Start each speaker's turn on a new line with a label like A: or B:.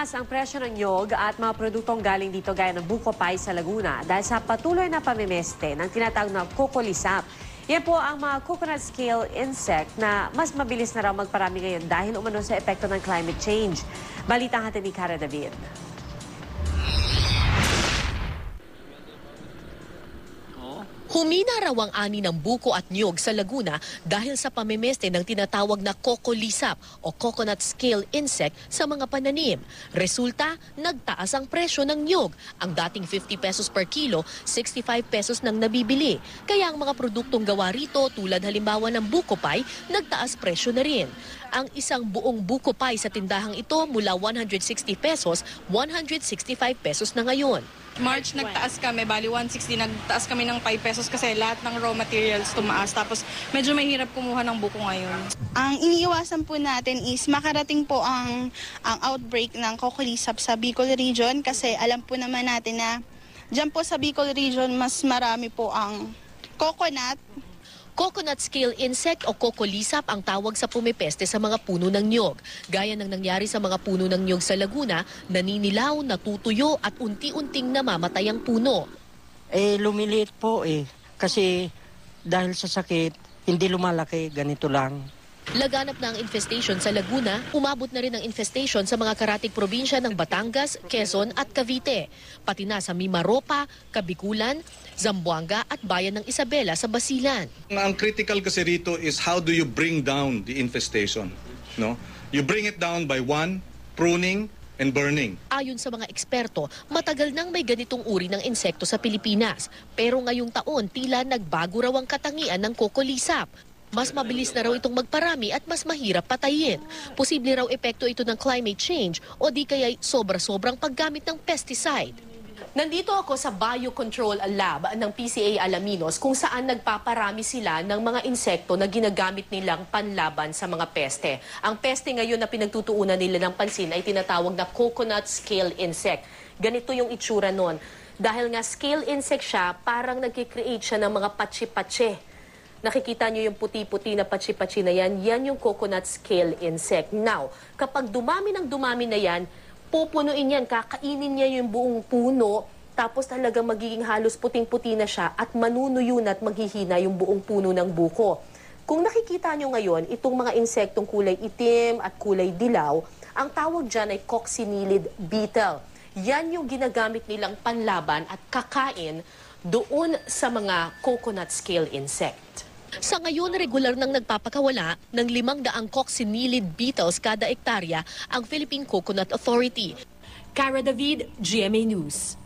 A: Tumaas ang presyo ng nyog at mga produktong galing dito gaya ng buko pie sa Laguna dahil sa patuloy na pamimeste ng tinatawag na kukulisap. Yan po ang mga coconut scale insect na mas mabilis na raw magparami ngayon dahil umano sa epekto ng climate change. Balita natin ni Cara David.
B: Humina raw ang ani ng buko at niyog sa Laguna dahil sa pamimeste ng tinatawag na kokolisap o coconut scale insect sa mga pananim. Resulta, nagtaas ang presyo ng niyog. Ang dating 50 pesos per kilo, 65 pesos nang nabibili. Kaya ang mga produktong gawa rito tulad halimbawa ng buko pie, nagtaas presyo na rin. Ang isang buong buko pie sa tindahang ito mula 160 pesos, 165 pesos na ngayon.
C: March nagtaas kami, bali 160, nagtaas kami ng 5 pesos kasi lahat ng raw materials tumaas. Tapos medyo mahirap kumuha ng buko ngayon.
D: Ang iniiwasan po natin is makarating po ang, ang outbreak ng kokolisap sa Bicol region kasi alam po naman natin na dyan po sa Bicol region mas marami po ang coconut,
B: Coconut scale insect o kokolisap ang tawag sa pumipeste sa mga puno ng nyog. Gaya ng nangyari sa mga puno ng nyog sa Laguna, naninilaw, natutuyo at unti-unting namamatay ang puno.
E: Eh, lumiliit po eh. Kasi dahil sa sakit, hindi lumalaki, ganito lang.
B: Laganap na ang infestation sa Laguna, umabot na rin ang infestation sa mga karatig probinsya ng Batangas, Quezon at Cavite. Pati na sa Mimaropa, Kabikulan, Zamboanga at bayan ng Isabela sa Basilan.
F: Ang critical kasi rito is how do you bring down the infestation, no? You bring it down by one, pruning and burning.
B: Ayon sa mga eksperto, matagal nang may ganitong uri ng insekto sa Pilipinas. Pero ngayong taon, tila nagbago raw ang katangian ng kokolisap. Mas mabilis na raw itong magparami at mas mahirap patayin. Posible raw epekto ito ng climate change o di kaya sobra-sobrang paggamit ng pesticide. Nandito ako sa Biocontrol Lab ng PCA Alaminos kung saan nagpaparami sila ng mga insekto na ginagamit nilang panlaban sa mga peste. Ang peste ngayon na pinagtutuunan nila ng pansin ay tinatawag na coconut scale insect. Ganito yung itsura nun. Dahil nga scale insect siya, parang nagkikreate siya ng mga patsi-patsi. Nakikita niyo yung puti-puti na patsi-patsi na yan, yan yung coconut scale insect. Now, kapag dumami ng dumami na yan, pupunuin yan, kakainin niya yung buong puno, tapos talagang magiging halos puting-puti na siya at manunuyo na at maghihina yung buong puno ng buko. Kung nakikita nyo ngayon, itong mga insektong kulay itim at kulay dilaw, ang tawag dyan ay coccinellid beetle. Yan yung ginagamit nilang panlaban at kakain doon sa mga coconut scale insect. Sa ngayon, regular nang nagpapakawala ng limang daang coccinellid beetles kada ektarya ang Philippine Coconut Authority. Cara David, GMA News.